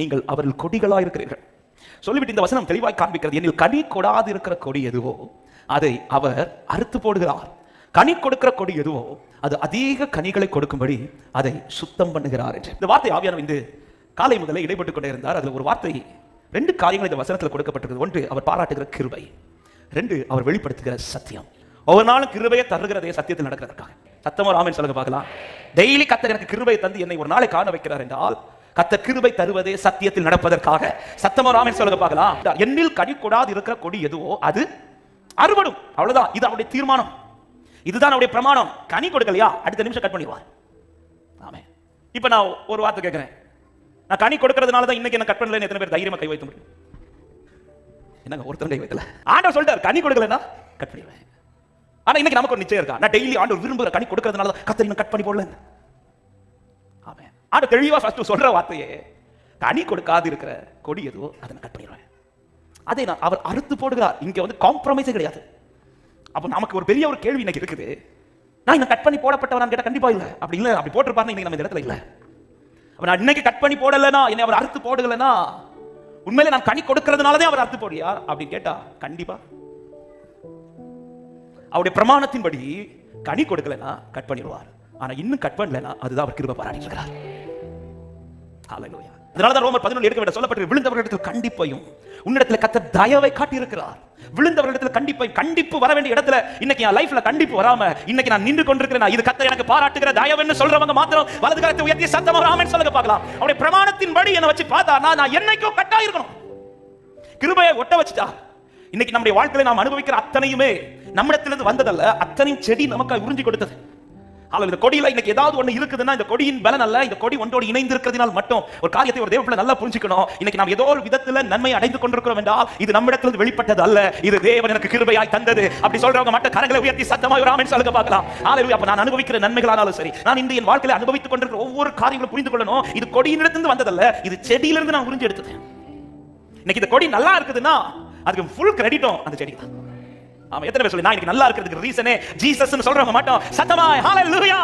நீங்கள் அவர்கள் கொடிகளாக இருக்கிறீர்கள் சொல்லிவிட்டு இந்த வசனம் தெளிவாய் காண்பிக்கிறது. என்னில் கனி கொடாது இருக்கிற கொடி எதுவோ அதை அவர் அறுத்து போடுகிறார். கனி கொடுக்கிற கொடி எதுவோ அது அதிக கனிகளை கொடுக்கும்படி அதை சுத்தம் பண்ணுகிறார் என்று. இந்த வார்த்தை ஆவியான இந்த காலை முதல்ல இடைப்பட்டுக் கொண்டே இருந்தார் அதில் ஒரு வார்த்தை ரெண்டு காரியங்கள் இந்த வசனத்தில் கொடுக்கப்பட்டிருக்கு ஒன்று அவர் பாராட்டுகிற கிருபை. ரெண்டு அவர் வெளிப்படுத்துகிற சத்தியம். ஒவ்வொரு நாளும் கிருபையை தருகிறதே சத்தியத்தில் நடக்கிறதுக்காக சத்தமோ ராமன் சொல்லுங்க பார்க்கலாம். டெய்லி கத்தர் எனக்கு கிருபையை தந்து என்னை ஒரு நாளை காண வைக்கிறார் என்றால் கத்த கிருபை தருவதே சத்தியத்தில் நடப்பதற்காக. சத்தமராமன் சொல்லுங்க பார்க்கலாம். என்னில் கடி கொடாது இருக்கிற கொடி எதுவோ அது அறுபடும். அவ்வளவுதான். இது அவருடைய தீர்மானம். இதுதான் அவருடைய பிரமாணம். கனி கொடுக்கலையா? அடுத்த நிமிஷம் கட் பண்ணிடுவார். ஆமே இப்ப நான் ஒரு வார்த்தை கேட்கிறேன் நான் கனி கொடுக்கறதுனால தான் இன்னைக்கு என்ன கட் பண்ணலன்னு எத்தனை பேர் தைரியமா கை வைக்க முடியும்? என்னங்க ஒருத்தர் கை வைக்கல. ஆண்டவர் சொல்லிட்டார் கனி கொடுக்கலன்னா கட் பண்ணிடுவேன். ஆனா இன்னைக்கு நமக்கு ஒரு நிச்சயம் இருக்கா? நான் டெய்லி ஆண்டவர் விரும்புகிற கனி கொடுக்கறதுனால தான் கத்தர் கட் பண்ணி போடல ஆமே தெளிவாக தெளிவா சொல்கிற சொல்ற வார்த்தையே. கனி கொடுக்காது இருக்கிற கொடி எதுவோ அதை நான் கட் பண்ணிடுவேன் அதை நான் அவர் அறுத்து போடுகிறார். இங்க வந்து காம்ப்ரமைஸே கிடையாது. அப்போ நமக்கு ஒரு பெரிய ஒரு கேள்வி இன்னைக்கு இருக்குது. நான் இன்னும் கட் பண்ணி போடப்பட்டவனான்னு கேட்டால் கண்டிப்பா இல்லை. அப்படி இல்லை அப்படி போட்டிருப்பாருன்னு இன்னைக்கு நம்ம இந்த இடத்துல இல்லை. அப்போ நான் இன்னைக்கு கட் பண்ணி போடலைனா என்னை அவர் அறுத்து போடலனா உண்மையிலே நான் கனி கொடுக்கறதுனால தான் அவர் அறுத்து போடியா அப்படின்னு கேட்டா கண்டிப்பா. அவருடைய பிரமாணத்தின்படி கனி கொடுக்கலைனா கட் பண்ணிடுவார். ஆனா இன்னும் கட் பண்ணலனா அதுதான் அவர் கிருப பாராட்டிட்டு இருக்கிறார். ஹalleluya அதனால தான் ரோமர் 11 எடுக்க விட சொல்லப்பட்டு விழுந்தவர்களிடத்தில் கண்டிப்பையும் உன்னிடத்துல கத்த தயவை காட்டி இருக்கிறார் விழுந்தவர்களிடத்தில் கண்டிப்பை கண்டிப்பு வர வேண்டிய இடத்துல இன்னைக்கு என் லைஃப்ல கண்டிப்பு வராம இன்னைக்கு நான் நின்று கொண்டிருக்கிறேன். இது கத்த எனக்கு பாராட்டுகிற தயவுன்னு சொல்றவங்க மாத்திரம் வலது காலத்தை உயர்த்தி சத்தமா ராமன் சொல்லுங்க பார்க்கலாம். அவருடைய பிரமாணத்தின்படி என்ன வச்சு பார்த்தா நான் என்னைக்கோ கட்டாய இருக்கணும் கிருபையை ஒட்ட வச்சுட்டா. இன்னைக்கு நம்முடைய வாழ்க்கையில நாம் அனுபவிக்கிற அத்தனையுமே நம்மிடத்திலிருந்து வந்ததல்ல. அத்தனையும் செடி நமக்கு உறிஞ்சி கொடுத்தது. ஆனால் இந்த கொடியில இன்னைக்கு ஏதாவது ஒண்ணு இருக்குதுன்னா இந்த கொடியின் பலன் அல்ல. இந்த கொடி ஒன்றோடு இணைந்து இருக்கிறதுனால் மட்டும் ஒரு காரியத்தை ஒரு தேவப்பிள்ளை நல்லா புரிஞ்சுக்கணும். இன்னைக்கு நாம் ஏதோ ஒரு விதத்துல நன்மை அடைந்து கொண்டிருக்கிறோம் என்றால் இது நம்மிடத்திலிருந்து வெளிப்பட்டது அல்ல. இது தேவன் எனக்கு கிருபையாய் தந்தது. அப்படி சொல்றவங்க மட்டும் கரங்களை உயர்த்தி சத்தமாக ஒரு ஆமென் சொல்லுங்க பார்க்கலாம். ஆலையா அப்ப நான் அனுபவிக்கிற நன்மைகளானாலும் சரி நான் இந்த என் வாழ்க்கையில அனுபவித்துக் கொண்டிருக்கிற ஒவ்வொரு காரியங்களும் புரிந்து கொள்ளணும். இது கொடியினிடத்திலிருந்து வந்ததல்ல இது செடியிலிருந்து நான் உறிஞ்சி எடுத்தது. இன்னைக்கு இந்த கொடி நல்லா இருக்குதுன்னா அதுக்கு ஃபுல் கிரெடிட்டும் அந்த செடி தான். ஆமா எத்தனை பேர் சொல்லி? நான் இன்னைக்கு நல்லா இருக்கிறதுக்கு ரீசனே ஜீசஸ்னு சொல்றவங்க மாட்டோம் சத்தமா ஹalleluya